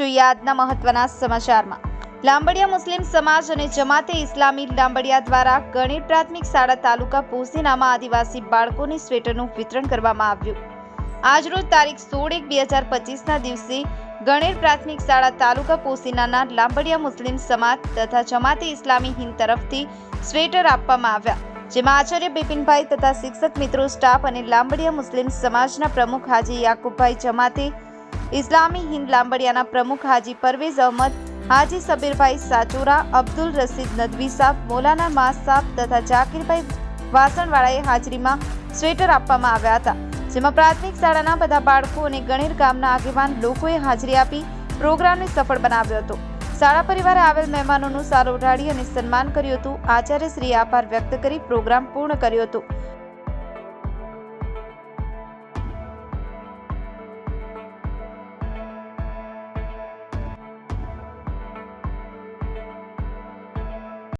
જોઈએ આજના મહત્વના સમાચારમાં. લાંબડિયા મુસ્લિમ સમાજ અને જમાતે ઇસ્લામી લાંબડિયા દ્વારા ગણેર પ્રાથમિક શાળા તાલુકા પોસીનામાં આદિવાસી બાળકોને સ્વેટરનું વિતરણ કરવામાં આવ્યું. આજરોજ તારીખ સોળ એક બે હજાર પચીસના દિવસે ગણેર પ્રાથમિક શાળા તાલુકા પોસીનાના લાંબડિયા મુસ્લિમ સમાજ તથા જમાતે ઇસ્લામી હિંદ તરફથી સ્વેટર આપવામાં આવ્યા. જેમાં આચાર્ય બિપિનભાઈ તથા શિક્ષક મિત્રો, સ્ટાફ અને લાંબડિયા મુસ્લિમ સમાજના પ્રમુખ હાજી યાકુબભાઈ જમાતે ઇસ્લામી હિન્દ લાંબડિયાના પ્રમુખ હાજી પરવેઝ અહમદ, હાજી સબીરભાઈ સાચુરા, અબ્દુલ રસીદ નદવી સાહેબ મોલાના માસ સાહેબ તથા જાકીરભાઈ વાસણવાળાએ હાજરીમાં સ્વેટર આપવામાં આવ્યા હતા, જેમાં પ્રાથમિક શાળાના બધા બાળકો અને ગણેર ગામના આગેવાન લોકોએ હાજરી આપી પ્રોગ્રામને સફળ બનાવ્યો હતો. શાળા પરિવારે આવેલ મહેમાનોનું સારો ઉઢાડી અને સન્માન કર્યું હતું. આચાર્યશ્રીએ આભાર વ્યક્ત કરી પ્રોગ્રામ પૂર્ણ કર્યો હતો.